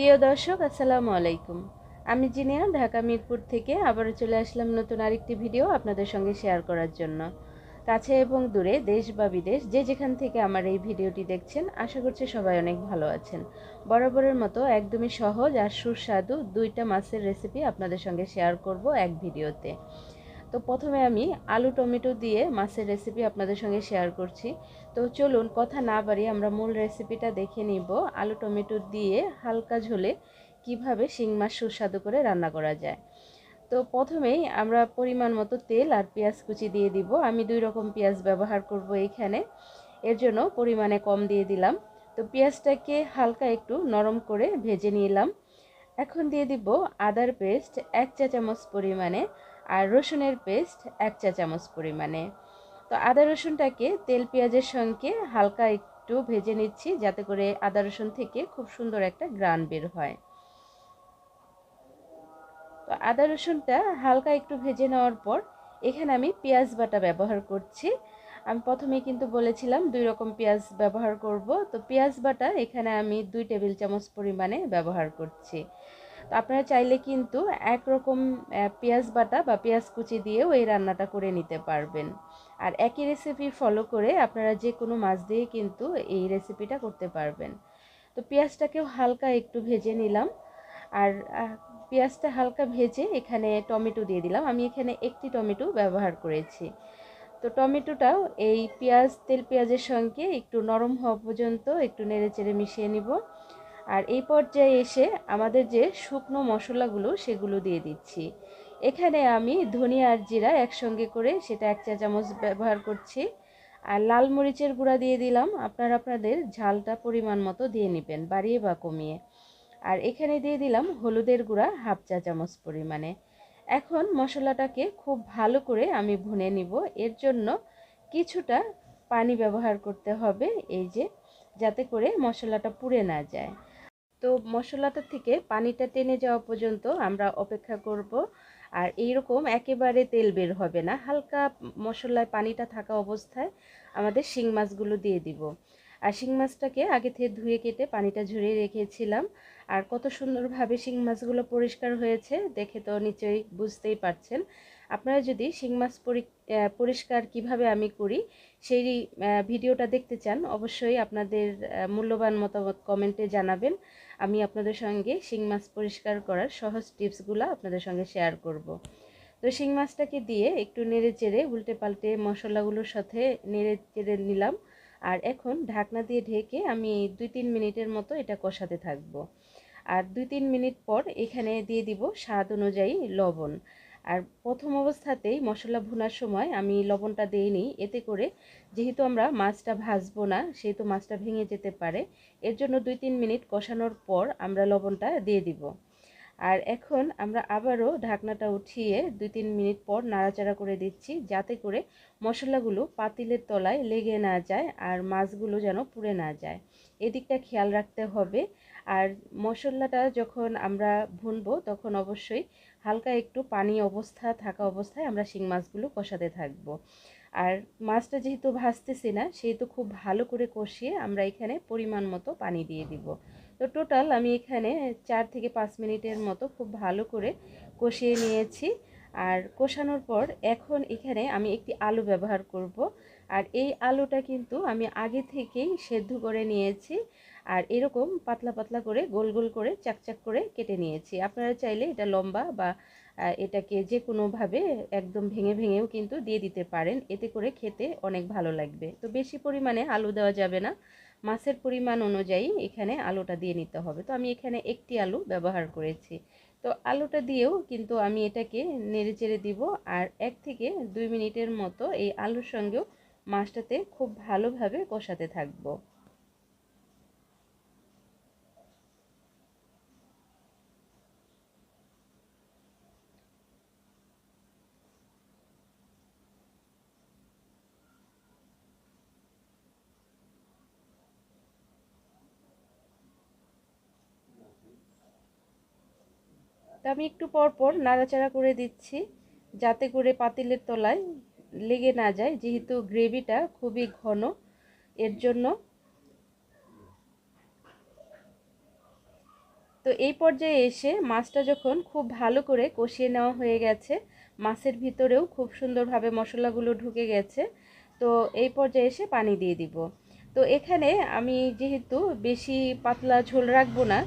প্রিয় দর্শক, আসসালামু আলাইকুম। আমি জিনিয়া, ঢাকা মিরপুর থেকে আবারও চলে আসলাম নতুন আরেকটি ভিডিও আপনাদের সঙ্গে শেয়ার করার জন্য। কাছে এবং দূরে, দেশ বা বিদেশ, যে যেখান থেকে আমার এই ভিডিওটি দেখছেন, আশা করছি সবাই অনেক ভালো আছেন। বরাবরের মতো একদমই সহজ আর সুস্বাদু দুইটা মাছের রেসিপি আপনাদের সঙ্গে শেয়ার করব এক ভিডিওতে। তো প্রথমে আমি আলু, টমেটো দিয়ে মাছের রেসিপি আপনাদের সঙ্গে শেয়ার করছি। তো চলুন কথা না বাড়িয়ে আমরা মূল রেসিপিটা দেখে নিব। আলু, টমেটো দিয়ে হালকা ঝোলে কীভাবে শিং মাছ সুস্বাদু করে রান্না করা যায়। তো প্রথমেই আমরা পরিমাণ মতো তেল আর পেঁয়াজ কুচি দিয়ে দিব। আমি দুই রকম পেঁয়াজ ব্যবহার করব এইখানে এর জন্য পরিমাণে কম দিয়ে দিলাম। তো পেঁয়াজটাকে হালকা একটু নরম করে ভেজে নিলাম। এখন দিয়ে দিব আদার পেস্ট এক চা চামচ পরিমাণে আর রসুনের পেস্ট এক চা চামচ পরিমাণে। তো আদা রসুনটাকে তেল পেঁয়াজের সঙ্গে হালকা একটু ভেজে নিচ্ছি, যাতে করে আদা রসুন থেকে খুব সুন্দর একটা গ্রান বের হয়। তো আদা রসুনটা হালকা একটু ভেজে নেওয়ার পর এখানে আমি পেঁয়াজ বাটা ব্যবহার করছি। আমি প্রথমে কিন্তু বলেছিলাম দুই রকম পেঁয়াজ ব্যবহার করব। তো পেঁয়াজ বাটা এখানে আমি দুই টেবিল চামচ পরিমাণে ব্যবহার করছি। তো আপনারা চাইলে কিন্তু একরকম পেঁয়াজ বাটা বা পেঁয়াজ কুচি দিয়েও এই রান্নাটা করে নিতে পারবেন। আর একই রেসিপি ফলো করে আপনারা যে কোনো মাছ দিয়ে কিন্তু এই রেসিপিটা করতে পারবেন। তো পেঁয়াজটাকেও হালকা একটু ভেজে নিলাম। আর পেঁয়াজটা হালকা ভেজে এখানে টমেটো দিয়ে দিলাম। আমি এখানে একটি টমেটো ব্যবহার করেছি। তো টমেটোটাও এই পেঁয়াজ, তেল পেঁয়াজের সঙ্গে একটু নরম হওয়া পর্যন্ত একটু নেড়ে চেড়ে মিশিয়ে নিব। আর এই পর্যায়ে এসে আমাদের যে শুকনো মশলাগুলো, সেগুলো দিয়ে দিচ্ছি। এখানে আমি ধনিয়া আর জিরা একসঙ্গে করে সেটা এক চা চামচ ব্যবহার করছি। আর লাল মরিচের গুঁড়া দিয়ে দিলাম। আপনারা আপনাদের ঝালটা পরিমাণ মতো দিয়ে নেবেন, বাড়িয়ে বা কমিয়ে। আর এখানে দিয়ে দিলাম হলুদের গুঁড়া হাফ চা চামচ পরিমাণে। এখন মশলাটাকে খুব ভালো করে আমি ভুনে নিব। এর জন্য কিছুটা পানি ব্যবহার করতে হবে, এই যে, যাতে করে মশলাটা পুড়ে না যায়। তো মশলাটা থেকে পানিটা টেনে যাওয়া পর্যন্ত আমরা অপেক্ষা করব। আর এইরকম একেবারে তেল বের হবে না। হালকা মশলায় পানিটা থাকা অবস্থায় আমাদের শিং মাছগুলো দিয়ে দিব। আর শিং মাছটাকে আগে থেকে ধুয়ে কেটে পানিটা ঝরিয়ে রেখেছিলাম। আর কত সুন্দরভাবে শিং মাছগুলো পরিষ্কার হয়েছে দেখে তো নিশ্চয়ই বুঝতেই পারছেন। আপনারা যদি শিং মাছ পরিষ্কার কীভাবে আমি করি সেই ভিডিওটা দেখতে চান অবশ্যই আপনাদের মূল্যবান মতামত কমেন্টে জানাবেন। আমি আপনাদের সঙ্গে শিং মাছ পরিষ্কার করার সহজ টিপসগুলো আপনাদের সঙ্গে শেয়ার করব। তো শিং মাছটাকে দিয়ে একটু নেড়ে চেড়ে উল্টে পাল্টে মশলাগুলোর সাথে নেড়ে চেড়ে নিলাম। আর এখন ঢাকনা দিয়ে ঢেকে আমি দুই তিন মিনিটের মতো এটা কষাতে থাকব। আর দুই তিন মিনিট পর এখানে দিয়ে দিব স্বাদ অনুযায়ী লবণ। আর প্রথম অবস্থাতেই মশলা ভোনার সময় আমি লবণটা দিইনি এতে করে যেহেতু আমরা মাছটা ভাজবো না, সেহেতু মাছটা ভেঙে যেতে পারে। এর জন্য দুই তিন মিনিট কষানোর পর আমরা লবণটা দিয়ে দিব। আর এখন আমরা আবারও ঢাকনাটা উঠিয়ে দুই তিন মিনিট পর নাড়াচাড়া করে দিচ্ছি, যাতে করে মশলাগুলো পাতিলের তলায় লেগে না যায় আর মাছগুলো যেন পুড়ে না যায়। এদিকটা খেয়াল রাখতে হবে। আর মশলাটা যখন আমরা ভুনবো, তখন অবশ্যই হালকা একটু পানি অবস্থা থাকা অবস্থায় আমরা শিং মাছগুলো কষাতে থাকব। আর মাছটা যেহেতু ভাজতেছি না, সেহেতু খুব ভালো করে কষিয়ে আমরা এখানে পরিমাণ মতো পানি দিয়ে দিব। তো টোটাল আমি এখানে চার থেকে পাঁচ মিনিটের মতো খুব ভালো করে কষিয়ে নিয়েছি। আর কষানোর পর এখন এখানে আমি একটি আলু ব্যবহার করব। আর এই আলুটা কিন্তু আমি আগে থেকেই সেদ্ধ করে নিয়েছি। আর এরকম পাতলা পাতলা করে গোল গোল করে চাকচাক করে কেটে নিয়েছি। আপনারা চাইলে এটা লম্বা বা এটাকে যে কোনোভাবে একদম ভেঙে ভেঙেও কিন্তু দিয়ে দিতে পারেন। এতে করে খেতে অনেক ভালো লাগবে। তো বেশি পরিমাণে আলু দেওয়া যাবে না। মাছের পরিমাণ অনুযায়ী এখানে আলুটা দিয়ে নিতে হবে। তো আমি এখানে একটি আলু ব্যবহার করেছি। তো আলুটা দিয়েও কিন্তু আমি এটাকে নেড়ে চেড়ে দিব আর এক থেকে দুই মিনিটের মতো এই আলুর সঙ্গেও মাছটাতে খুব ভালোভাবে কষাতে থাকব। তো আমি একটু পর পর নাড়াচাড়া করে দিচ্ছি, যাতে করে পাতিলের তলায় লেগে না যায়, যেহেতু গ্রেভিটা খুবই ঘন, এর জন্য। তো এই পর্যায়ে এসে মাছটা যখন খুব ভালো করে কষিয়ে নেওয়া হয়ে গেছে, মাছের ভিতরেও খুব সুন্দরভাবে মশলাগুলো ঢুকে গেছে, তো এই পর্যায়ে এসে পানি দিয়ে দিব। তো এখানে আমি যেহেতু বেশি পাতলা ঝোল রাখব না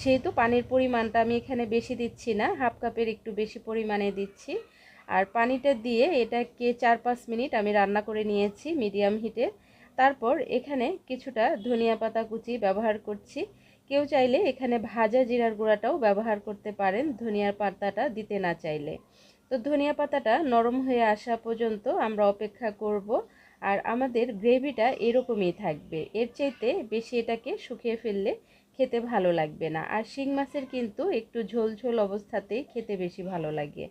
সেহেতু পানির পরিমাণটা আমি এখানে বেশি দিচ্ছি না, হাফ কাপের একটু বেশি পরিমাণে দিচ্ছি। আর পানিটা দিয়ে এটাকে চার পাঁচ মিনিট আমি রান্না করে নিয়েছি মিডিয়াম হিটে। তারপর এখানে কিছুটা ধনিয়া পাতা কুচি ব্যবহার করছি। কেউ চাইলে এখানে ভাজা জিরার গুঁড়াটাও ব্যবহার করতে পারেন, ধনিয়ার পাতাটা দিতে না চাইলে। তো ধনিয়া পাতাটা নরম হয়ে আসা পর্যন্ত আমরা অপেক্ষা করব। আর আমাদের গ্রেভিটা এরকমই থাকবে। এর চাইতে বেশি এটাকে শুকিয়ে ফেললে খেতে ভালো লাগবে না। আর শিং মাছের কিন্তু একটু ঝোল ঝোল অবস্থাতেই খেতে বেশি ভালো লাগে।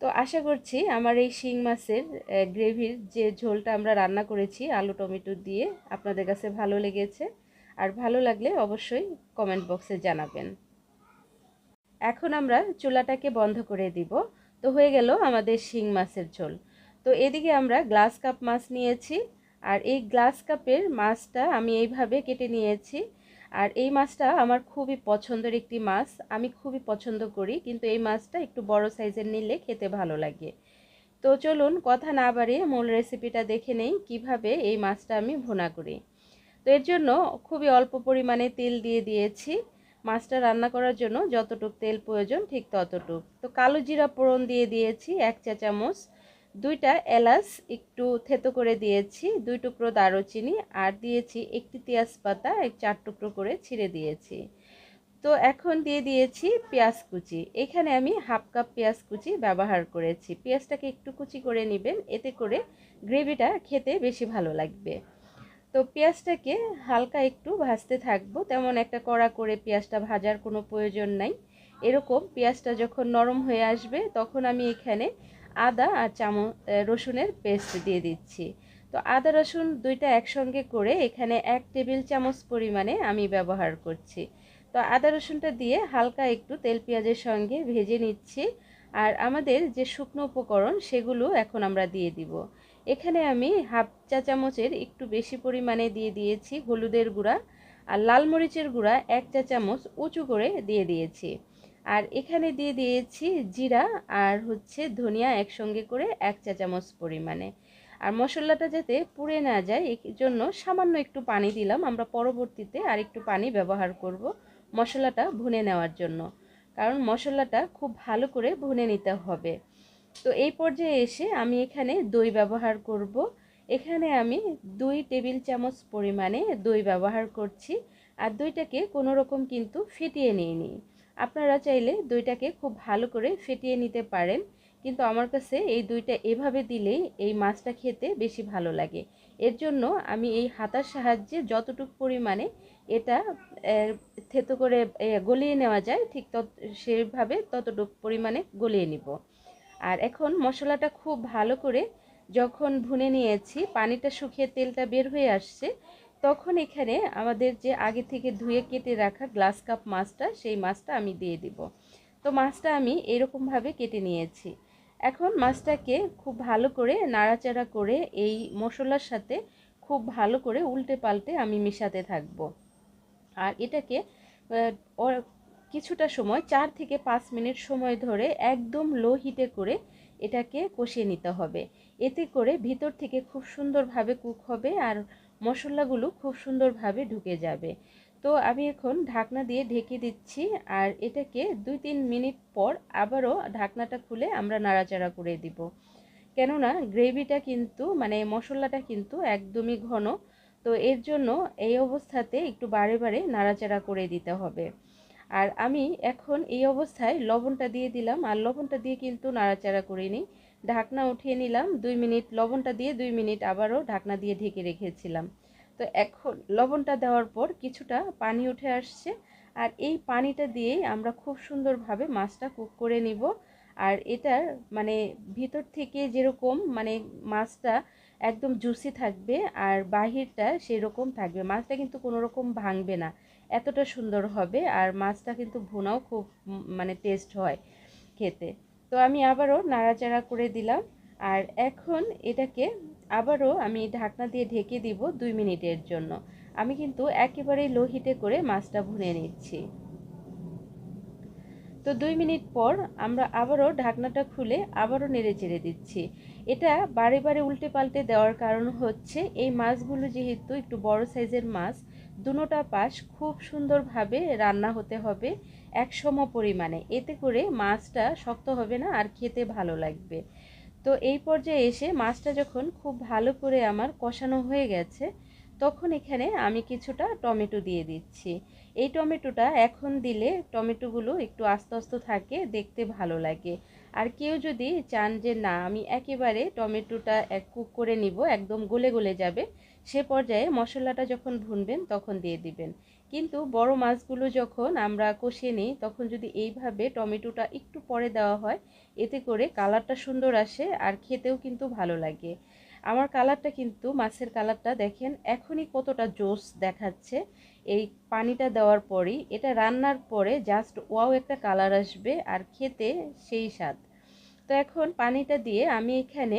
তো আশা করছি আমার এই শিং মাছের গ্রেভির যে ঝোলটা আমরা রান্না করেছি আলু টমেটো দিয়ে আপনাদের কাছে ভালো লেগেছে। আর ভালো লাগলে অবশ্যই কমেন্ট বক্সে জানাবেন। এখন আমরা চুলাটাকে বন্ধ করে দিব। তো হয়ে গেল আমাদের শিং মাছের ঝোল। তো এদিকে আমরা গ্লাস কাপ মাছ নিয়েছি। আর এই গ্লাস কাপের মাছটা আমি এইভাবে কেটে নিয়েছি। আর এই মাছটা আমার খুবই পছন্দের একটি মাছ। আমি খুবই পছন্দ করি, কিন্তু এই মাছটা একটু বড় সাইজের নিলে খেতে ভালো লাগে। তো চলুন কথা না বাড়িয়ে মূল রেসিপিটা দেখে নেই, কীভাবে এই মাছটা আমি ভুনা করি। তো এর জন্য খুবই অল্প পরিমাণে তেল দিয়ে দিয়েছি। মাছটা রান্না করার জন্য যতটুক তেল প্রয়োজন ঠিক ততটুক। তো কালো জিরা পোড়ন দিয়ে দিয়েছি এক চা চামচ দুইটা এলাচ একটু থেতো করে দিয়েছি, দুই টুকরো দারুচিনি, আর দিয়েছি একটি পেঁয়াজ পাতা এক চার টুকরো করে ছিঁড়ে দিয়েছি। তো এখন দিয়ে দিয়েছি পেঁয়াজ কুচি। এখানে আমি হাফ কাপ পেঁয়াজ কুচি ব্যবহার করেছি। পেঁয়াজটাকে একটু কুচি করে নেবেন, এতে করে গ্রেভিটা খেতে বেশি ভালো লাগবে। তো পেঁয়াজটাকে হালকা একটু ভাজতে থাকব। তেমন একটা কড়া করে পেঁয়াজটা ভাজার কোনো প্রয়োজন নাই। এরকম পেঁয়াজটা যখন নরম হয়ে আসবে, তখন আমি এখানে আদা আর চামচ রসুনের পেস্ট দিয়ে দিচ্ছি। তো আদা, রসুন দুইটা একসঙ্গে করে এখানে এক টেবিল চামচ পরিমাণে আমি ব্যবহার করছি। তো আদা, রসুনটা দিয়ে হালকা একটু তেল পেঁয়াজের সঙ্গে ভেজে নিচ্ছি। আর আমাদের যে শুকনো উপকরণ, সেগুলো এখন আমরা দিয়ে দিব। এখানে আমি হাফ চা চামচের একটু বেশি পরিমাণে দিয়ে দিয়েছি হলুদের গুঁড়া। আর লাল মরিচের গুঁড়া এক চা চামচ উঁচু করে দিয়ে দিয়েছি। আর এখানে দিয়ে দিয়েছি জিরা আর হচ্ছে ধনিয়া একসঙ্গে করে এক চা চামচ পরিমাণে। আর মশলাটা যাতে পুড়ে না যায় এই জন্য সামান্য একটু পানি দিলাম। আমরা পরবর্তীতে আর একটু পানি ব্যবহার করব মশলাটা ভুনে নেওয়ার জন্য। কারণ মশলাটা খুব ভালো করে ভুনে নিতে হবে। তো এই পর্যায়ে এসে আমি এখানে দই ব্যবহার করব। এখানে আমি দুই টেবিল চামচ পরিমাণে দই ব্যবহার করছি। আর দইটাকে কোনো রকম কিন্তু ফিটিয়ে নিইনি। আপনারা চাইলে দইটাকে খুব ভালো করে ফেটিয়ে নিতে পারেন। কিন্তু আমার কাছে এই দুইটা এভাবে দিলেই এই মাছটা খেতে বেশি ভালো লাগে। এর জন্য আমি এই হাতার সাহায্যে যতটুকু পরিমাণে এটা থেতো করে গলিয়ে নেওয়া যায়, ঠিক তত, সেভাবে ততটুকু পরিমাণে গলিয়ে নিব। আর এখন মশলাটা খুব ভালো করে যখন ভুনে নিয়েছি, পানিটা শুকিয়ে তেলটা বের হয়ে আসছে তখন এখানে আমাদের যে আগে থেকে ধুয়ে কেটে রাখা গ্লাস কাপ মাছটা, সেই মাছটা আমি দিয়ে দিব। তো মাছটা আমি এরকমভাবে কেটে নিয়েছি। এখন মাছটাকে খুব ভালো করে নাড়াচাড়া করে এই মশলার সাথে খুব ভালো করে উল্টে পাল্টে আমি মিশাতে থাকব। আর এটাকে কিছুটা সময়, চার থেকে পাঁচ মিনিট সময় ধরে একদম লো হিটে করে এটাকে কষিয়ে নিতে হবে। এতে করে ভিতর থেকে খুব সুন্দরভাবে কুক হবে আর মশলাগুলো খুব সুন্দরভাবে ঢুকে যাবে। তো আমি এখন ঢাকনা দিয়ে ঢেকে দিচ্ছি আর এটাকে দুই তিন মিনিট পর আবারও ঢাকনাটা খুলে আমরা নাড়াচাড়া করে দিব। কেননা গ্রেভিটা কিন্তু মানে মশলাটা কিন্তু একদমই ঘন, তো এর জন্য এই অবস্থাতে একটু বারে বারে নাড়াচাড়া করে দিতে হবে। আর আমি এখন এই অবস্থায় লবণটা দিয়ে দিলাম, আর লবণটা দিয়ে কিন্তু নাড়াচাড়া করে নিই। ঢাকনা উঠিয়ে নিলাম, দুই মিনিট লবণটা দিয়ে দুই মিনিট আবারও ঢাকনা দিয়ে ঢেকে রেখেছিলাম। তো এখন লবণটা দেওয়ার পর কিছুটা পানি উঠে আসছে আর এই পানিটা দিয়েই আমরা খুব সুন্দরভাবে মাছটা কুক করে নিব। আর এটার মানে ভিতর থেকে যেরকম মানে মাছটা একদম জুসি থাকবে আর বাহিরটা সেরকম থাকবে, মাছটা কিন্তু কোনো রকম ভাঙবে না, এতটা সুন্দর হবে আর মাছটা কিন্তু ভুনাও খুব মানে টেস্ট হয় খেতে। তো আমি আবারও নাড়াচাড়া করে দিলাম। আর এখন এটাকে আবারও আমি ঢাকনা দিয়ে ঢেকে দিব দুই মিনিটের জন্য। আমি কিন্তু একেবারেই লো হিটে করে মাছটা ভুনে নিচ্ছি। তো দুই মিনিট পর আমরা আবারও ঢাকনাটা খুলে আবারও নেড়ে চেড়ে দিচ্ছি। এটা বারে বারে উল্টে পাল্টে দেওয়ার কারণ হচ্ছে এই মাছগুলো যেহেতু একটু বড় সাইজের মাছ দুনোটা পাশ খুব সুন্দরভাবে রান্না হতে হবে। এক সম পরিমাণে। এতে করে মাছটা শক্ত হবে না আর খেতে ভালো লাগবে। তো এই পর্যায়ে এসে মাছটা যখন খুব ভালো করে আমার কষানো হয়ে গেছে, তখন এখানে আমি কিছুটা টমেটো দিয়ে দিচ্ছি। এই টমেটোটা এখন দিলে টমেটোগুলো একটু আস্তে আস্তে থাকে, দেখতে ভালো লাগে। আর কেউ যদি চান যে না, আমি একেবারে টমেটোটা এক কুক করে নিব, একদম গলে গলে যাবে, সে পর্যায়ে মশলাটা যখন ভুনবেন তখন দিয়ে দিবেন। কিন্তু বড় মাছগুলো যখন আমরা কষিয়ে নিই, তখন যদি এইভাবে টমেটোটা একটু পরে দেওয়া হয়, এতে করে কালারটা সুন্দর আসে আর খেতেও কিন্তু ভালো লাগে। আমার কালারটা কিন্তু, মাছের কালারটা দেখেন এখনই কতটা জোস দেখাচ্ছে। এই পানিটা দেওয়ার পরেই, এটা রান্নার পরে জাস্ট ওয়াও একটা কালার আসবে আর খেতে সেই স্বাদ। তো এখন পানিটা দিয়ে আমি এখানে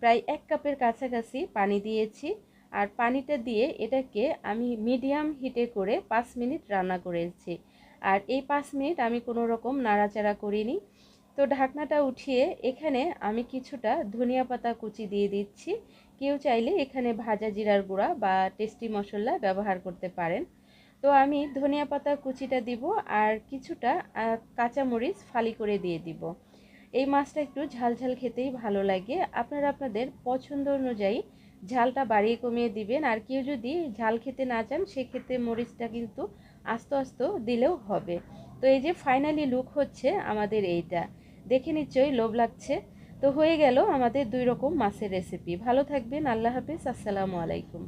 প্রায় এক কাপের কাছাকাছি পানি দিয়েছি। আর পানিটা দিয়ে এটাকে আমি মিডিয়াম হিটে করে পাঁচ মিনিট রান্না করেছি। আর এই পাঁচ মিনিট আমি কোনো রকম নাড়াচাড়া করিনি। তো ঢাকনাটা উঠিয়ে এখানে আমি কিছুটা ধনিয়া পাতা কুচি দিয়ে দিচ্ছি। কেউ চাইলে এখানে ভাজা জিরার গুঁড়া বা টেস্টি মশলা ব্যবহার করতে পারেন। তো আমি ধনিয়া পাতা কুচিটা দিব আর কিছুটা কাঁচামরিচ ফালি করে দিয়ে দিব। এই মাছটা একটু ঝাল ঝাল খেতেই ভালো লাগে। আপনারা আপনাদের পছন্দ অনুযায়ী ঝালটা বাড়িয়ে কমিয়ে দিবেন। আর কেউ যদি ঝাল খেতে না চান, সেক্ষেত্রে মরিচটা কিন্তু আস্তে আস্তে দিলেও হবে। তো এই যে ফাইনালি লুক হচ্ছে আমাদের এইটা। দেখে নিশ্চয়ই লোভ লাগছে। তো হয়ে গেল আমাদের দুই রকম মাছের রেসিপি ভালো থাকবেন, আল্লাহ হাফিজ, আসসালামু আলাইকুম।